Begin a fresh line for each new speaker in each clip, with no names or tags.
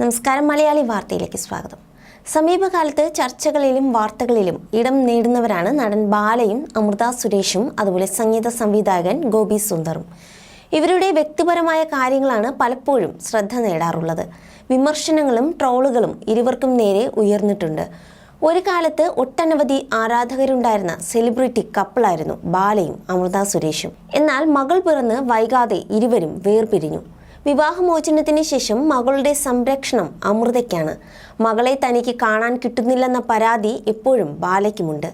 നമസ്കാരം മലയാളി വാർത്തയിലേക്ക് സ്വാഗതം. സമീപകാലത്ത് ചർച്ചകളിലും വാർത്തകളിലും ഇടം നേടുന്നവരാണ് നടൻ ബാലയും അമൃത സുരേഷും അതുപോലെ സംഗീത സംവിധായകൻ ഗോപി സുന്ദറും. ഇവരുടെ വ്യക്തിപരമായ കാര്യങ്ങളാണ് പലപ്പോഴും ശ്രദ്ധ നേടാറുള്ളത്. വിമർശനങ്ങളും ട്രോളുകളും ഇരുവർക്കും നേരെ ഉയർന്നിട്ടുണ്ട്. ഒരു കാലത്ത് ഒട്ടനവധി ആരാധകരുണ്ടായിരുന്ന സെലിബ്രിറ്റി കപ്പിളായിരുന്നു ബാലയും അമൃത സുരേഷും. എന്നാൽ മകൾ പിറന്ന് വൈകാതെ ഇരുവരും വേർപിരിഞ്ഞു. വിവാഹമോചനത്തിന് ശേഷം മകളുടെ സംരക്ഷണം അമൃതയ്ക്കാണ്. മകളെ തനിക്ക് കാണാൻ കിട്ടുന്നില്ലെന്ന പരാതി എപ്പോഴും ബാലയ്ക്കുമുണ്ട്.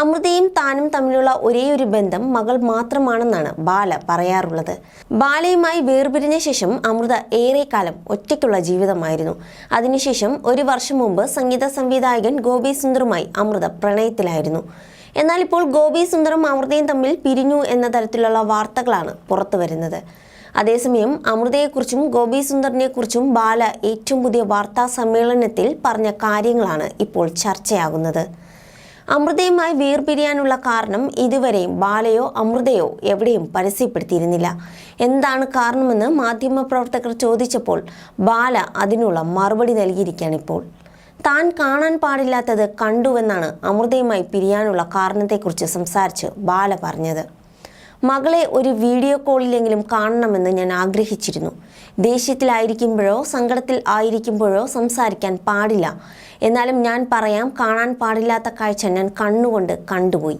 അമൃതയും താനും തമ്മിലുള്ള ഒരേയൊരു ബന്ധം മകൾ മാത്രമാണെന്നാണ് ബാല പറയാറുള്ളത്. ബാലയുമായി വേർപിരിഞ്ഞ ശേഷം അമൃത ഏറെക്കാലം ഒറ്റയ്ക്കുള്ള ജീവിതമായിരുന്നു. അതിനുശേഷം ഒരു വർഷം മുമ്പ് സംഗീത സംവിധായകൻ ഗോപി സുന്ദറുമായി അമൃത പ്രണയത്തിലായിരുന്നു. എന്നാൽ ഇപ്പോൾ ഗോപി സുന്ദറും അമൃതയും തമ്മിൽ പിരിഞ്ഞു എന്ന തരത്തിലുള്ള വാർത്തകളാണ് പുറത്തു വരുന്നത് അതേസമയം അമൃതയെക്കുറിച്ചും ഗോപി സുന്ദറിനെക്കുറിച്ചും ബാല ഏറ്റവും പുതിയ വാർത്താ സമ്മേളനത്തിൽ പറഞ്ഞ കാര്യങ്ങളാണ് ഇപ്പോൾ ചർച്ചയാകുന്നത്. അമൃതയുമായി വേർപിരിയാനുള്ള കാരണം ഇതുവരെയും ബാലയോ അമൃതയോ എവിടെയും പരസ്യപ്പെടുത്തിയിരുന്നില്ല. എന്താണ് കാരണമെന്ന് മാധ്യമപ്രവർത്തകർ ചോദിച്ചപ്പോൾ ബാല അതിനുള്ള മറുപടി നൽകിയിരിക്കുകയാണ് ഇപ്പോൾ. താൻ കാണാൻ പാടില്ലാത്തത് കണ്ടുവെന്നാണ് അമൃതയുമായി പിരിയാനുള്ള കാരണത്തെക്കുറിച്ച് സംസാരിച്ച് ബാല പറഞ്ഞത്. മകളെ ഒരു വീഡിയോ കോളിലെങ്കിലും കാണണമെന്ന് ഞാൻ ആഗ്രഹിച്ചിരുന്നു. ദേഷ്യത്തിലായിരിക്കുമ്പോഴോ സങ്കടത്തിൽ ആയിരിക്കുമ്പോഴോ സംസാരിക്കാൻ പാടില്ല. എന്നാലും ഞാൻ പറയാം കാണാൻ പാടില്ലാത്ത കാഴ്ച ഞാൻ കണ്ണുകൊണ്ട് കണ്ടുപോയി.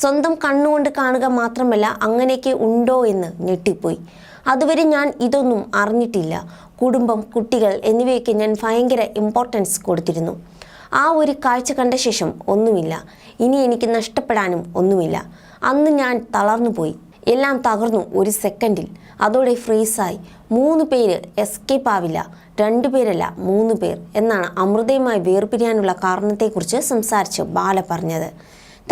സ്വന്തം കണ്ണുകൊണ്ട് കാണുക മാത്രമല്ല അങ്ങനെയൊക്കെ ഉണ്ടോ എന്ന് ഞെട്ടിപ്പോയി. അതുവരെ ഞാൻ ഇതൊന്നും അറിഞ്ഞിട്ടില്ല. കുടുംബം കുട്ടികൾ എന്നിവയൊക്കെ ഞാൻ ഭയങ്കര ഇമ്പോർട്ടൻസ് കൊടുത്തിരുന്നു. ആ ഒരു കാഴ്ച കണ്ട ശേഷം ഒന്നുമില്ല. ഇനി എനിക്ക് നഷ്ടപ്പെടാനും ഒന്നുമില്ല. അന്ന് ഞാൻ തളർന്നു പോയി. എല്ലാം തകർന്നു ഒരു സെക്കൻഡിൽ അതോടെ ഫ്രീസായി മൂന്ന് പേര് എസ്കേപ്പ് ആവില്ല. രണ്ടു പേരല്ല മൂന്ന് പേർ എന്നാണ് അമൃതയുമായി വേർപിരിയാനുള്ള കാരണത്തെക്കുറിച്ച് സംസാരിച്ച് ബാല പറഞ്ഞത്.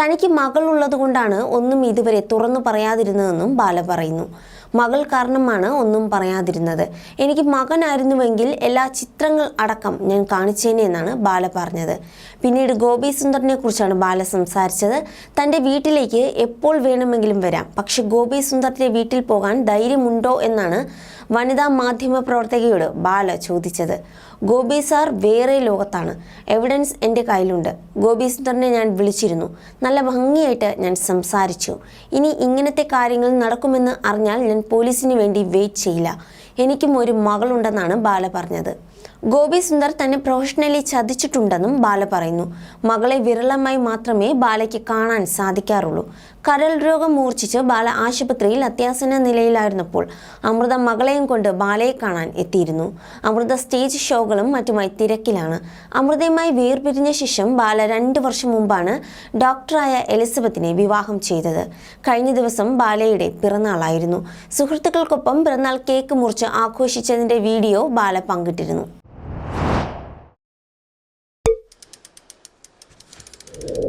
തനിക്ക് മകളുള്ളത് കൊണ്ടാണ് ഒന്നും ഇതുവരെ തുറന്നു പറയാതിരുന്നതെന്നും ബാല പറയുന്നു. മകൾ കാരണമാണ് ഒന്നും പറയാതിരുന്നത്. എനിക്ക് മകനായിരുന്നുവെങ്കിൽ എല്ലാ ചിത്രങ്ങൾ അടക്കം ഞാൻ കാണിച്ചേനെ എന്നാണ് ബാല പറഞ്ഞത്. പിന്നീട് ഗോപി സുന്ദറിനെ കുറിച്ചാണ് ബാല സംസാരിച്ചത്. തന്റെ വീട്ടിലേക്ക് എപ്പോൾ വേണമെങ്കിലും വരാം. പക്ഷെ ഗോപി സുന്ദറിന്റെ വീട്ടിൽ പോകാൻ ധൈര്യമുണ്ടോ എന്നാണ് വനിതാ മാധ്യമ പ്രവർത്തകയോട് ബാല ചോദിച്ചത്. ഗോപി സാർ വേറെ ലോകത്താണ്. എവിഡൻസ് എന്റെ കയ്യിലുണ്ട്. ഗോപി സുന്ദറിനെ ഞാൻ വിളിച്ചിരുന്നു. നല്ല ഭംഗിയായിട്ട് ഞാൻ സംസാരിച്ചു. ഇനി ഇങ്ങനത്തെ കാര്യങ്ങൾ നടക്കുമെന്ന് അറിഞ്ഞാൽ ഞാൻ പോലീസിന് വേണ്ടി വെയിറ്റ് ചെയ്യില്ല. എനിക്കും ഒരു മകളുണ്ടെന്നാണ് ബാല പറഞ്ഞത്. ഗോപി സുന്ദർ തന്നെ പ്രൊഫഷണലി ചതിച്ചിട്ടുണ്ടെന്നും ബാല പറയുന്നു. മകളെ വിരളമായി മാത്രമേ ബാലയ്ക്ക് കാണാൻ സാധിക്കാറുള്ളൂ. കരൾ രോഗം മൂർച്ഛിച്ച് ബാല ആശുപത്രിയിൽ അത്യാസന നിലയിലായിരുന്നപ്പോൾ അമൃത മകളെയും കൊണ്ട് ബാലയെ കാണാൻ എത്തിയിരുന്നു. അമൃത സ്റ്റേജ് ഷോകളും മറ്റുമായി തിരക്കിലാണ്. അമൃതയുമായി വേർപിരിഞ്ഞ ശേഷം ബാല രണ്ട് വർഷം മുമ്പാണ് ഡോക്ടറായ എലിസബത്തിനെ വിവാഹം ചെയ്തത്. കഴിഞ്ഞ ദിവസം ബാലയുടെ പിറന്നാളായിരുന്നു. സുഹൃത്തുക്കൾക്കൊപ്പം പിറന്നാൾ കേക്ക് മുറിച്ച് ആഘോഷിച്ചതിന്റെ വീഡിയോ ബാല പങ്കിട്ടിരുന്നു. you